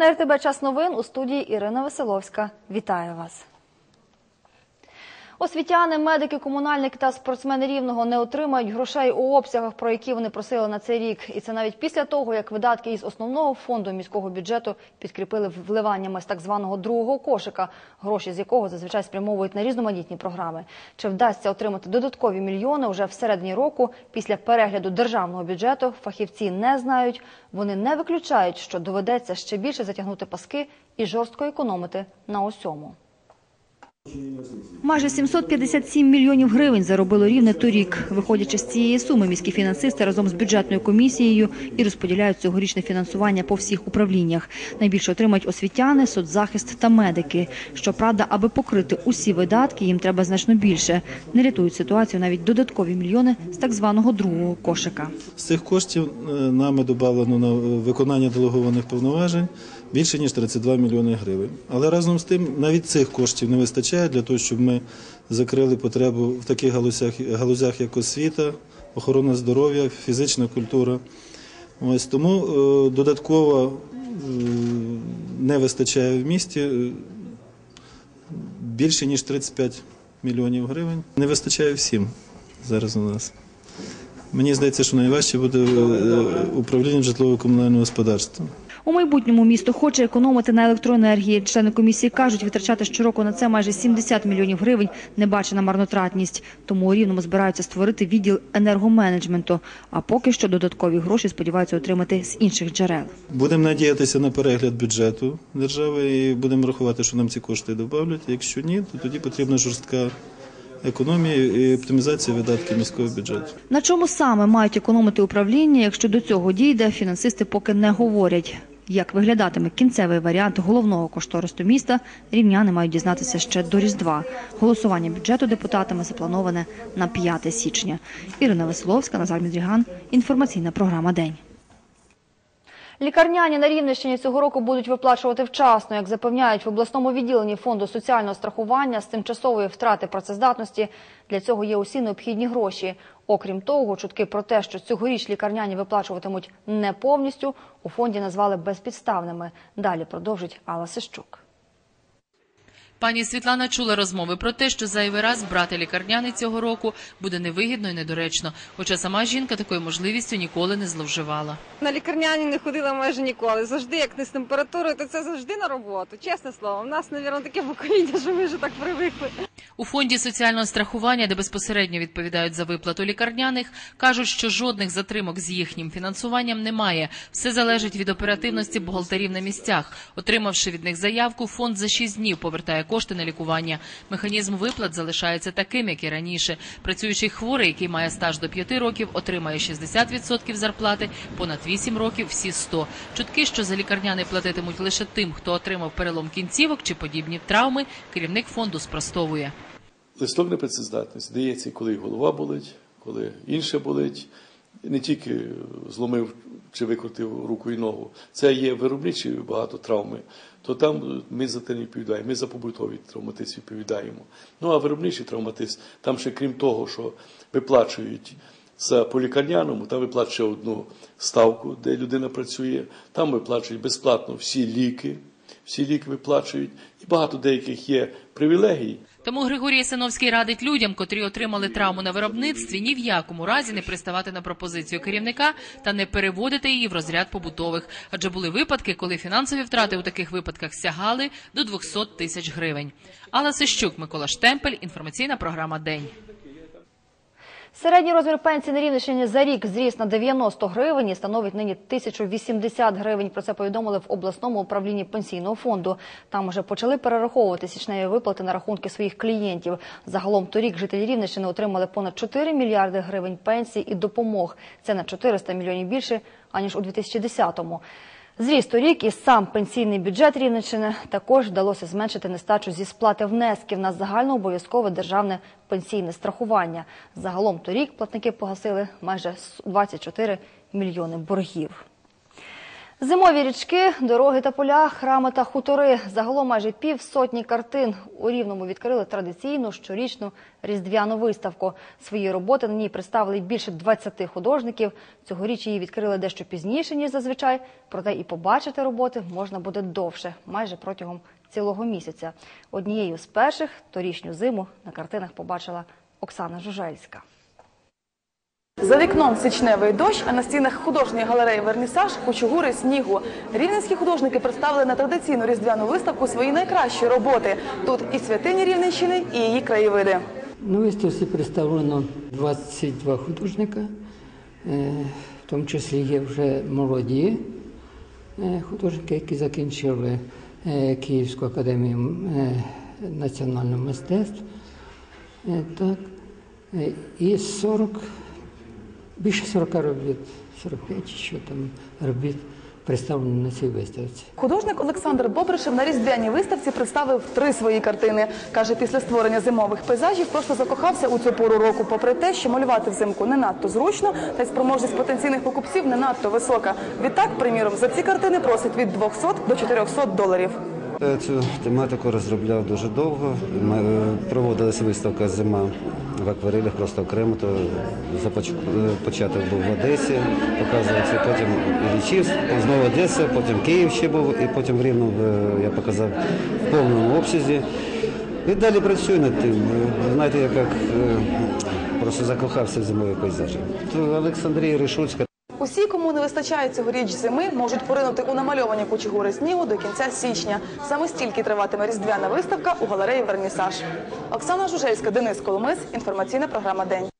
На РТБ час новин у студії Ірина Веселовська. Вітаю вас. Освітяни, медики, комунальники та спортсмени рівного не отримають грошей у обсягах, про які вони просили на цей рік. І це навіть після того, як видатки із основного фонду міського бюджету підкріпили вливаннями з так званого другого кошика, гроші з якого зазвичай спрямовують на різноманітні програми. Чи вдасться отримати додаткові мільйони вже всередині року після перегляду державного бюджету? Фахівці не знають. Вони не виключають, що доведеться ще більше затягнути паски і жорстко економити на усьому. Майже 757 мільйонів гривень заробило рівне торік. Виходячи з цієї суми, міські фінансисти разом з бюджетною комісією і розподіляють цьогорічне фінансування по всіх управліннях. Найбільше отримають освітяни, соцзахист та медики. Щоправда, аби покрити усі видатки, їм треба значно більше. Не рятують ситуацію навіть додаткові мільйони з так званого другого кошика. З цих коштів е, нами додано на виконання делегованих повноважень більше ніж 32 мільйони гривень. Але разом з тим навіть цих коштів не вистачає для того, щоб ми закрили потребу в таких галузях, галузях як освіта, охорона здоров'я, фізична культура. Ось тому е, додатково е, не вистачає в місті е, більше ніж 35 мільйонів гривень. Не вистачає всім зараз у нас. Мені здається, що найважче буде управління житлово-комунального господарства. У майбутньому місто хоче економити на електроенергії. Члени комісії кажуть, витрачати щороку на це майже 70 мільйонів гривень небачена марнотратність. Тому у Рівному збираються створити відділ енергоменеджменту. А поки що додаткові гроші сподіваються отримати з інших джерел. Будемо надіятися на перегляд бюджету держави і будемо рахувати, що нам ці кошти додавлять. Якщо ні, то тоді потрібна жорстка економія і оптимізація видатків міського бюджету. На чому саме мають економити управління, якщо до цього дійде, фінансисти поки не говорять. Як виглядатиме кінцевий варіант головного коштористу міста, рівняни мають дізнатися ще до Різдва. Голосування бюджету депутатами заплановане на 5 січня. Ірина Веселовська, Назар Мідріган. Інформаційна програма День. Лікарняні на Рівненщині цього року будуть виплачувати вчасно, як запевняють в обласному відділенні фонду соціального страхування з тимчасової втрати працездатності. Для цього є усі необхідні гроші. Окрім того, чутки про те, що цьогоріч лікарняні виплачуватимуть не повністю, у фонді назвали безпідставними. Далі продовжить Алла Сищук. Пані Світлана чула розмови про те, що зайвий раз брати лікарняний цього року буде невигідно і недоречно. Хоча сама жінка такою можливістю ніколи не зловживала. На лікарняні не ходила майже ніколи. Завжди, як не з температурою, то це завжди на роботу. Чесне слово, у нас, мабуть, таке покоління, що ми вже так привикли. У фонді соціального страхування, де безпосередньо відповідають за виплату лікарняних, кажуть, що жодних затримок з їхнім фінансуванням немає. Все залежить від оперативності бухгалтерів на місцях. Отримавши від них заявку, фонд за 6 днів повертає кошти на лікування. Механізм виплат залишається таким, як і раніше. Працюючий хворий, який має стаж до 5 років, отримає 60% зарплати, понад 8 років – всі 100. Чутки, що за лікарняний платитимуть лише тим, хто отримав перелом кінцівок чи подібні травми, керівник фонду спростовує. Листок непрацездатності дається, коли голова болить, коли інше болить, не тільки зломив чи викрутив руку і ногу. Це є виробничі багато травми, то там ми за те не відповідаємо, ми за побутові травматизм відповідаємо. Ну а виробничий травматизм, там ще крім того, що виплачують за по лікарняному, там виплачують ще одну ставку, де людина працює, там виплачують безплатно всі ліки, всі ліки виплачують, і багато деяких є привілегій. Тому Григорій Синовський радить людям, котрі отримали травму на виробництві, ні в якому разі не приставати на пропозицію керівника та не переводити її в розряд побутових. Адже були випадки, коли фінансові втрати у таких випадках сягали до 200 тисяч гривень. Алла Сищук, Микола Штемпель, інформаційна програма День. Середній розмір пенсії на Рівненщині за рік зріс на 90 гривень і становить нині 1080 гривень. Про це повідомили в обласному управлінні пенсійного фонду. Там уже почали перераховувати січневі виплати на рахунки своїх клієнтів. Загалом торік жителі Рівненщини отримали понад 4 мільярди гривень пенсій і допомог. Це на 400 мільйонів більше аніж у 2010-му. Зріс торік і сам пенсійний бюджет Рівненщини також вдалося зменшити нестачу зі сплати внесків на загальнообов'язкове державне пенсійне страхування. Загалом торік платники погасили майже 24 мільйони боргів. Зимові річки, дороги та поля, храми та хутори. Загалом майже пів сотні картин. У Рівному відкрили традиційну щорічну різдвяну виставку. Свої роботи на ній представили більше 20 художників. Цьогоріч її відкрили дещо пізніше, ніж зазвичай. Проте і побачити роботи можна буде довше, майже протягом цілого місяця. Однією з перших торішню зиму на картинах побачила Оксана Жужельська. За вікном січневий дощ, а на стінах художньої галереї Вернісаж кучугури снігу. Рівненські художники представили на традиційну різдвяну виставку свої найкращі роботи. Тут і святині Рівненщини, і її краєвиди. На виставці представлено 22 художника, е, в тому числі є вже молоді е, художники, які закінчили е, Київську академію національного мистецтв. Так. Е, І 40, більше 40 робіт, 45 що там робіт представлено на цій виставці. Художник Олександр Бобришев на різдвяній виставці представив три свої картини. Каже, після створення зимових пейзажів просто закохався у цю пору року, попри те, що малювати взимку не надто зручно, та й спроможність потенційних покупців не надто висока. Відтак, приміром, за ці картини просить від 200 до 400 доларів. Я Цю тематику розробляв дуже довго. Е, Проводилася виставка зима в акварелях, просто окремо. То е, початок був в Одесі, показувався, потім Іллічівськ, знову Одеса, потім Київ ще був, і потім в Рівно е, я показав в повному обсязі. І далі працюю над тим. Знаєте, я як е, просто закохався в зимові пейзажі. Олександрія Ришуцька. Кому не вистачає цьогоріч зими, можуть поринути у намальовані кучугури снігу до кінця січня. Саме стільки триватиме різдвяна виставка у галереї Вернісаж. Оксана Жужельська, Денис Коломис. Інформаційна програма День.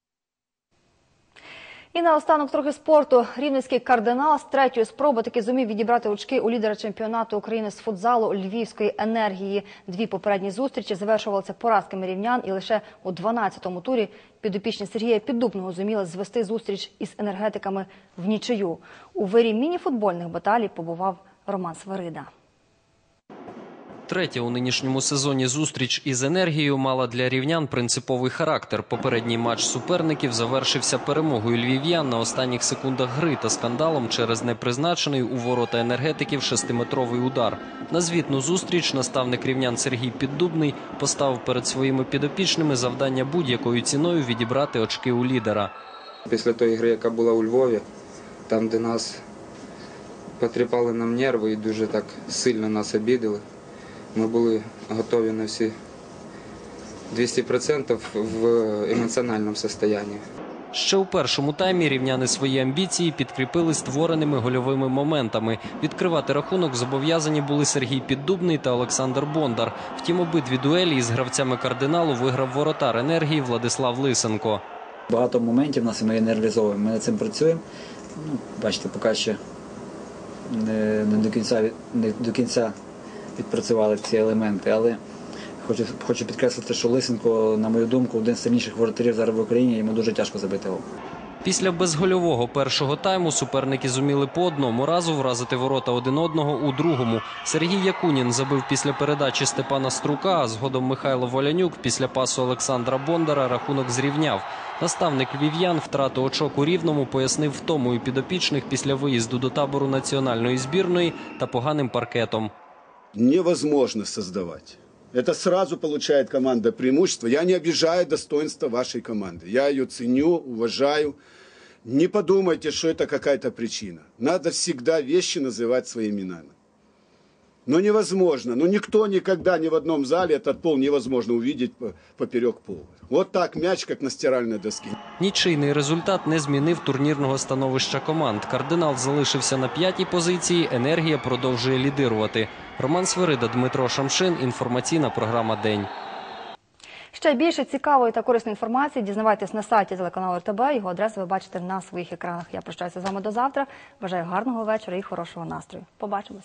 І наостанок трохи спорту. Рівненський кардинал з третьої спроби таки зумів відібрати очки у лідера чемпіонату України з футзалу Львівської енергії. Дві попередні зустрічі завершувалися поразками рівнян, і лише у 12-му турі підопічні Сергія Піддубного зуміли звести зустріч із енергетиками в нічию. У вирі мініфутбольних баталій побував Роман Сварида. Третя у нинішньому сезоні зустріч із енергією мала для рівнян принциповий характер. Попередній матч суперників завершився перемогою львів'ян на останніх секундах гри та скандалом через непризначений у ворота енергетиків шестиметровий удар. На звітну зустріч наставник рівнян Сергій Піддубний поставив перед своїми підопічними завдання будь-якою ціною відібрати очки у лідера. Після тої гри, яка була у Львові, там, де нас потріпали нам нерви і дуже так сильно нас обідали, ми були готові на всі 200% в емоціональному стані. Ще у першому таймі рівняни свої амбіції підкріпили створеними гольовими моментами. Відкривати рахунок зобов'язані були Сергій Піддубний та Олександр Бондар. Втім, обидві дуелі із гравцями кардиналу виграв воротар енергії Владислав Лисенко. Багато моментів нас і ми не реалізовуємо. Ми над цим працюємо. Ну, бачите, поки ще не, не, до кінця, не до кінця відпрацювали ці елементи, але хочу, хочу підкреслити, що Лисенко, на мою думку, один з сильніших воротарів зараз в Україні, йому дуже тяжко забити гол. Після безгольового першого тайму суперники зуміли по одному разу вразити ворота один одного у другому. Сергій Якунін забив після передачі Степана Струка, а згодом Михайло Волянюк після пасу Олександра Бондара рахунок зрівняв. Наставник львів'ян втрату очок у рівному пояснив втомою підопічних після виїзду до табору національної збірної та поганим паркетом. Невозможно создавать. Это сразу получает команда преимущество. Я не обижаю достоинство вашей команды. Я ее ценю, уважаю. Не подумайте, что это какая-то причина. Надо всегда вещи называть своими именами. Но невозможно. Ну никто никогда ни в одном зале этот пол невозможно увидеть по- поперек пола. Вот так мяч, как на стиральной доске. Нічийний результат не змінив турнірного становища команд. Кардинал залишився на п'ятій позиції. Енергія продовжує лідирувати. Роман Свирида, Дмитро Шамшин. Інформаційна програма День. Ще більше цікавої та корисної інформації дізнавайтесь на сайті телеканалу РТБ. Його адресу ви бачите на своїх екранах. Я прощаюся з вами до завтра. Бажаю гарного вечора і хорошого настрою. Побачимось.